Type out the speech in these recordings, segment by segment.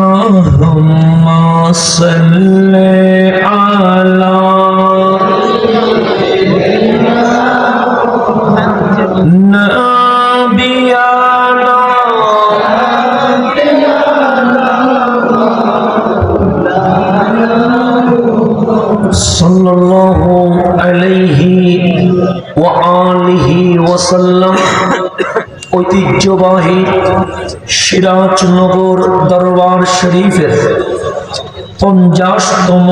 اللهم صل على نبينا صلى الله عليه ঐতিহ্যবাহী সিরাজনগর দরবার শরীফের পঞ্চাশতম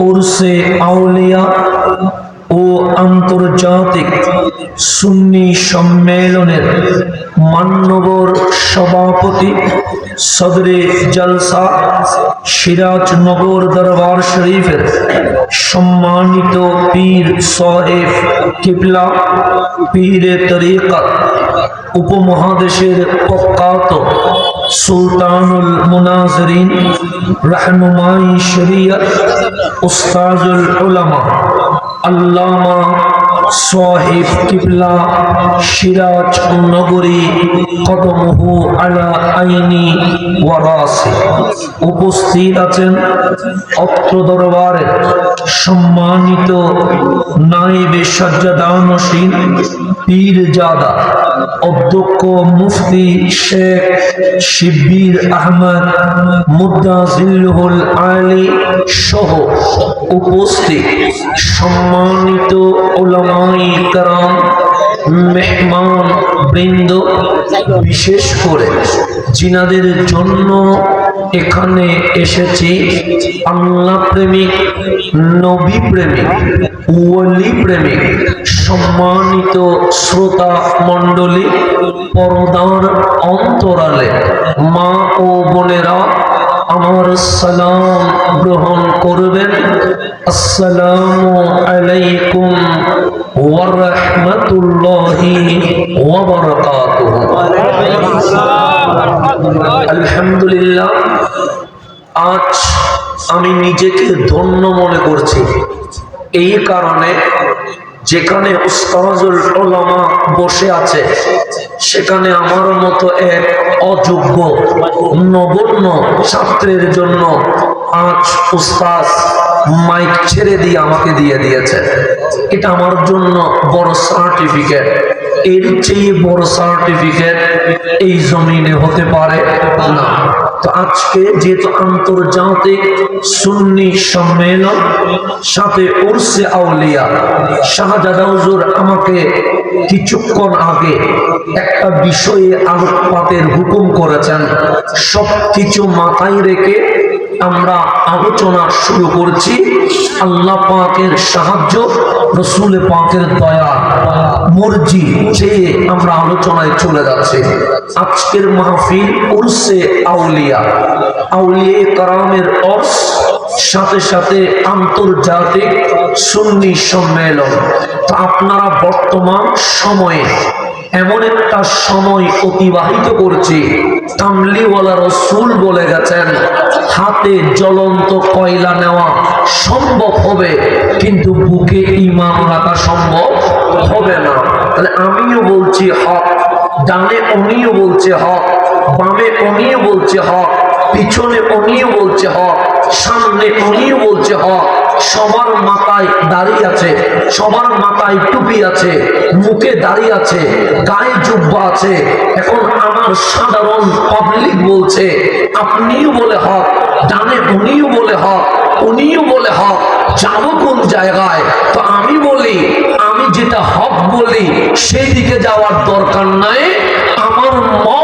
উর্সে আউলিয়া ও আন্তর্জাতিক সুন্নি সম্মেলনের মান্যবর সভাপতি সদরে জলসা সিরাজনগর দরবার শরীফের সম্মানিত পীর সাহেব কিবলা, পীরে তরিকত, উপমহাদেশের প্রখ্যাত সুলতানুল মুনাজরিন, রহনুমাই শরিয়ত, উস্তাজুল উলামা, আল্লামা সাহেব কিবলা, সিরাজ নগরী কদমহু আলা আইনি ওয়ারাসি। উপস্থিত আছেন অত্র দরবারে সম্মানিত নাইবে সজ্জাদানসীন পীরজাদা অধ্যক্ষ মুফতি শেখ শিব্বির আহমদ মুদাজিল্লুল আলী সহ উপস্থিত সম্মানিত ওলামাই কারাম, মেহমান বৃন্দ, বিশেষ করে জিনাদের জন্য এখানে এসেছি আল্লাহ প্রেমিক, নবী প্রেমিক, ওলি প্রেমিক, সম্মানিত শ্রোতা মণ্ডলী, পর্দার অন্তরালে মা ও বোনেরা আমার সালাম গ্রহণ করবেন। আসসালামু আলাইকুম ওয়ারহমাতুল্লাহি ওয়াবারাকাতুহু আলহামদুলিল্লাহ, আজ আমি নিজেকে ধন্য মনে করছি। এই কারণে যেখানে উস্তাজুল ওলামা বসে আছে সেখানে আমার মতো এক অযোগ্য, নগণ্য ছাত্রের জন্য আজ উস্তাজ মাইক ছেড়ে দিয়ে আমাকে দিয়ে দিয়েছে। এটা আমার জন্য বড় সার্টিফিকেট এর চেয়ে বড় সার্টিফিকেট এই জমিনে হতে পারে না। তো আজকে যেহেতু আন্তর্জাতিক সুন্নি সম্মেলন, সাথে উর্সে আউলিয়া শাহজাদা হুজুর আমাকে কিছুক্ষণ আগে একটা বিষয়ে আলোকপাতের হুকুম করেছেন। সব কিছু মাথায় রেখে আমরা আলোচনা শুরু করছি। আল্লাহ পাকের সাহায্য, রসুল পাকের দয়া, মর্জি চেয়ে আমরা আলোচনায় চলে যাচ্ছি। আজকের মাহফিল উর্সে আউলিয়া। আউলিয়া কারামের অর্স সাথে সাথে আন্তর্জাতিক সুন্নি সম্মেলন। তো আপনারা বর্তমান সময়ে এমন একটা সময় অতিবাহিত করছি কামলিওয়ালা রসুল বলে গেছেন, হাতে জ্বলন্ত কয়লা নেওয়া সম্ভব হবে, কিন্তু বুকে ইমাম রাখা সম্ভব হবে না। তাহলে আমিও বলছি হক, ডানে উনিও বলছে হক, বামে উনিও বলছে হক, পিছনে উনিও বলছে হক। সামনে উনিও বলছে হক সবার মাথায় দাড়ি আছে, সবার মাথায় টুপি আছে, মুখে দাড়ি আছে, গায়ে জুব্বা আছে। এখন আমার সাধারণ পাবলিক বলছে, আপনিও বলে হক, ডানে উনিও বলে হক, উনিও বলে হক, যাব কোন জায়গায়? তো আমি বলি, আমি যেটা হক বলি, সেই দিকে যাওয়ার দরকার নাই। আমার মৌলা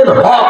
উনি বলছেন হক